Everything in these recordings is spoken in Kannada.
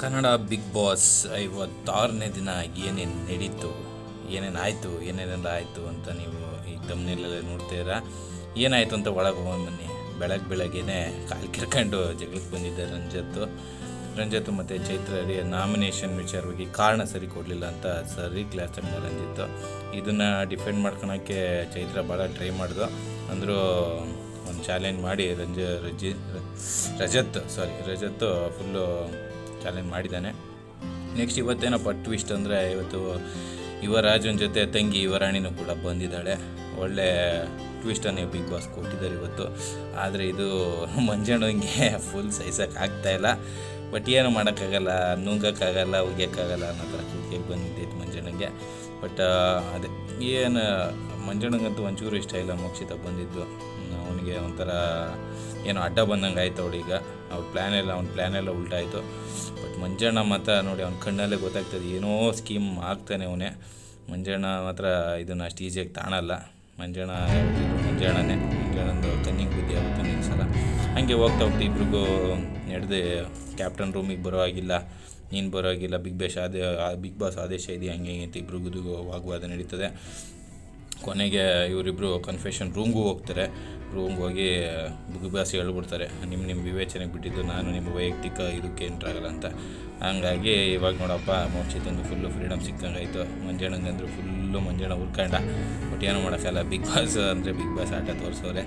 ಕನ್ನಡ ಬಿಗ್ ಬಾಸ್ ಐವತ್ತಾರನೇ ದಿನ ಏನೇನು ನಡೀತು, ಏನೇನು ಆಯಿತು, ಏನೇನೆಲ್ಲ ಆಯಿತು ಅಂತ ನೀವು ಈ ತಮ್ಮನೆಲ್ಲ ನೋಡ್ತೀರಾ? ಏನಾಯಿತು ಅಂತ ಒಳಗೆ ಹೋಗಿ ಬನ್ನಿ. ಬೆಳಗ್ಗೆ ಬೆಳಗ್ಗೆನೇ ಕಾಲು ಕಿರ್ಕೊಂಡು ಜಗಳಕ್ಕೆ ಬಂದಿದ್ದೆ ರಂಜತ್ತು. ರಂಜತ್ತು ಮತ್ತು ಚೈತ್ರ ನಾಮಿನೇಷನ್ ವಿಚಾರವಾಗಿ ಕಾರಣ ಸರಿ ಕೊಡಲಿಲ್ಲ ಅಂತ ಸರಿ ಕ್ಲಾಸ್ ಟೈಮ್ನಲ್ಲಿ ರಂಜಿತ್ತು. ಇದನ್ನು ಡಿಫೆಂಡ್ ಮಾಡ್ಕೊಳಕ್ಕೆ ಚೈತ್ರ ಭಾಳ ಟ್ರೈ ಮಾಡಿದ್ರು ಅಂದರೂ ಒಂದು ಚಾಲೆಂಜ್ ಮಾಡಿ ರಂಜ, ರಜಿ Rajat sorry Rajat full challenge ಮಾಡಿದ್ದಾನೆ. ನೆಕ್ಸ್ಟ್ ಇವತ್ತೇನಪ್ಪ ಟ್ವಿಸ್ಟ್ ಅಂದರೆ ಇವತ್ತು ಯುವರಾಜನ ಜೊತೆ ತಂಗಿ ಯುವರಾಣಿನೂ ಕೂಡ ಬಂದಿದ್ದಾಳೆ. ಒಳ್ಳೆ ಟ್ವಿಸ್ಟನ್ನೇ ಬಿಗ್ ಬಾಸ್ ಕೊಟ್ಟಿದ್ದಾರೆ ಇವತ್ತು. ಆದರೆ ಇದು ಮಂಜಣ್ಣಂಗೆ ಫುಲ್ ಆಗ್ತಾಯಿಲ್ಲ ಬಟ್ ಏನು ಮಾಡೋಕ್ಕಾಗಲ್ಲ, ನುಂಗಕ್ಕಾಗಲ್ಲ, ಉಗಿಯೋಕ್ಕಾಗಲ್ಲ ಅನ್ನೋ ಥರ ಕೂತ್ಕೆ ಬಂದಿದ್ದೈತೆ ಮಂಜಣ್ಣಂಗೆ. ಬಟ್ ಅದೇ, ಏನು, ಮಂಜಣ್ಣಂಗಂತೂ ಒಂಚೂರು ಇಷ್ಟ ಇಲ್ಲ ಮೋಕ್ಷಿತ ಬಂದಿದ್ದು. ಅವನಿಗೆ ಒಂಥರ ಏನೋ ಅಡ್ಡ ಬಂದಂಗೆ ಆಯ್ತು ಅವಳೀಗ ಅವ್ರ ಪ್ಲ್ಯಾನ್ ಎಲ್ಲ, ಅವ್ನ ಪ್ಲ್ಯಾನ್ ಎಲ್ಲ ಉಲ್ಟಾಯಿತು. ಬಟ್ ಮಂಜಣ್ಣ ಮಾತ್ರ ನೋಡಿ, ಅವ್ನ ಕಣ್ಣಲ್ಲೇ ಗೊತ್ತಾಗ್ತದೆ, ಏನೋ ಸ್ಕೀಮ್ ಆಗ್ತಾನೆ ಅವನೇ. ಮಂಜಣ್ಣ ಮಾತ್ರ ಇದನ್ನು ಅಷ್ಟು ಈಸಿಯಾಗಿ ತಾಣಲ್ಲ. ಮಂಜಣ್ಣ ಮಂಜಣ್ಣನೇ. ಮಂಜಣ್ಣಂದು ಕನ್ನಿಂಗ್ ಬುದ್ಧಿ ಆಗುತ್ತೆ ಈ ಸಲ. ಹಾಗೆ ಹೋಗ್ತಾ ಹೋಗ್ತಾ ಇಬ್ರಿಗೂ ನಡೆದು ಕ್ಯಾಪ್ಟನ್ ರೂಮಿಗೆ ಬರೋ ಆಗಿಲ್ಲ ನೀನು ಬರೋ ಆಗಿಲ್ಲ ಬಿಗ್ ಬಾಸ್ ಆದೇ ಬಿಗ್ ಬಾಸ್ ಆದೇಶ ಇದೆ ಹಂಗೆ ಹಿಂಗೆ ಅಂತ ಇಬ್ರಿಗೂ ವಾಗ್ವಾದ ನಡೀತದೆ. ಕೊನೆಗೆ ಇವರಿಬ್ಬರು ಕನ್ಫೆಷನ್ ರೂಮ್ಗೂ ಹೋಗ್ತಾರೆ. ರೂಮ್ಗೆ ಹೋಗಿ ಬಿಗ್ ಬಾಸ್ ಹೇಳ್ಬಿಡ್ತಾರೆ. ನಿಮ್ಮ ನಿಮ್ಮ ವಿವೇಚನೆಗೆ ಬಿಟ್ಟಿದ್ದು ನಾನು ನಿಮ್ಮ ವೈಯಕ್ತಿಕ ಇದಕ್ಕೆ ಎಂಟ್ರಾಗಲ್ಲ ಅಂತ. ಹಂಗಾಗಿ ಇವಾಗ ನೋಡಪ್ಪ ಮೋಕ್ಷಿತಂದು ಫುಲ್ಲು ಫ್ರೀಡಮ್ ಸಿಕ್ಕಂಗಾಯ್ತು. ಮಂಜಣ್ಣಂಗಂದ್ರೆ ಫುಲ್ಲು ಮಂಜಣ್ಣ ಹುರ್ಕಂಡ ಬಟ್ ಏನೂ ಮಾಡೋಕ್ಕಲ್ಲ ಬಿಗ್ ಬಾಸ್ ಅಂದರೆ ಬಿಗ್ ಬಾಸ್ ಆಟ ತೋರಿಸೋರೆ.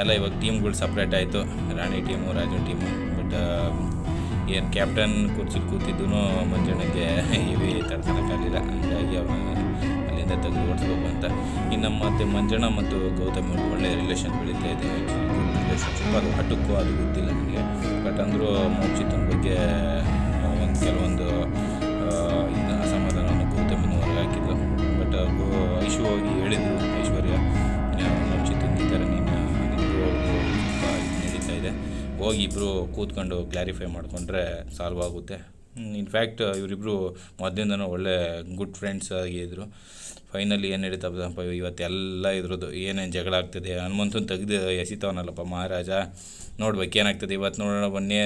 ಎಲ್ಲ ಇವಾಗ ಟೀಮ್ಗಳು ಸಪ್ರೇಟ್ ಆಯಿತು. Rani team Raju team but ಏನು ಕ್ಯಾಪ್ಟನ್ ಕುರ್ಚಿ ಕೂತಿದ್ದೂ ಮಂಜಣ್ಣಗೆ ಇವಿ ತಡ್ಕೊಳಕ್ಕಾಗಲಿಲ್ಲ ಹಂಗಾಗಿ ಅವನ ಅಲ್ಲಿಂದ ತೆಗೆದು ಓಡಿಸ್ಬೇಕು ಅಂತ. ಇನ್ನು ಮತ್ತೆ ಮಂಜಣ್ಣ ಮತ್ತು ಗೌತಮ್ ಒಳ್ಳೆ ರಿಲೇಷನ್ ಬೆಳೀತಾ ಇದೆ. ರಿಲೇಷನ್ಶಿಪ್ ಅದು ಹಠಕ್ಕೂ ಅದು ಗೊತ್ತಿಲ್ಲ ನನಗೆ. ಬಟ್ ಅಂದರೂ ಮೋಕ್ಷಿತನ ಬಗ್ಗೆ ಒಂದು ಕೆಲವೊಂದು ಇನ್ನು ಅಸಮಾಧಾನವನ್ನು ಗೌತಮಿನ ಹೊರಗೆ ಹಾಕಿದ್ರು ಬಟ್ ಐಶು ಹೋಗಿ ಹೇಳಿದರು ಐಶ್ವರ್ಯ. ಹೋಗಿ ಇಬ್ಬರು ಕೂತ್ಕೊಂಡು ಕ್ಲಾರಿಫೈ ಮಾಡಿಕೊಂಡ್ರೆ ಸಾಲ್ವ್ ಆಗುತ್ತೆ. ಇನ್ಫ್ಯಾಕ್ಟ್ ಇವರಿಬ್ಬರು ಮೊದಲಿಂದನೂ ಒಳ್ಳೆ ಗುಡ್ ಫ್ರೆಂಡ್ಸ್ ಆಗಿದ್ದರು ಫೈನಲಿ ಏನು ನಡೀತಪ್ಪ ಇವತ್ತೆಲ್ಲ ಇದ್ರದ್ದು ಏನೇನು ಜಗಳ ಆಗ್ತದೆ? ಹನುಮಂತನ ತೆಗೆದು ಎಸಿತವನಲ್ಲಪ್ಪ ಮಹಾರಾಜ. ನೋಡ್ಬೇಕು ಏನಾಗ್ತದೆ ಇವತ್ತು ನೋಡೋಣ ಬನ್ನಿ.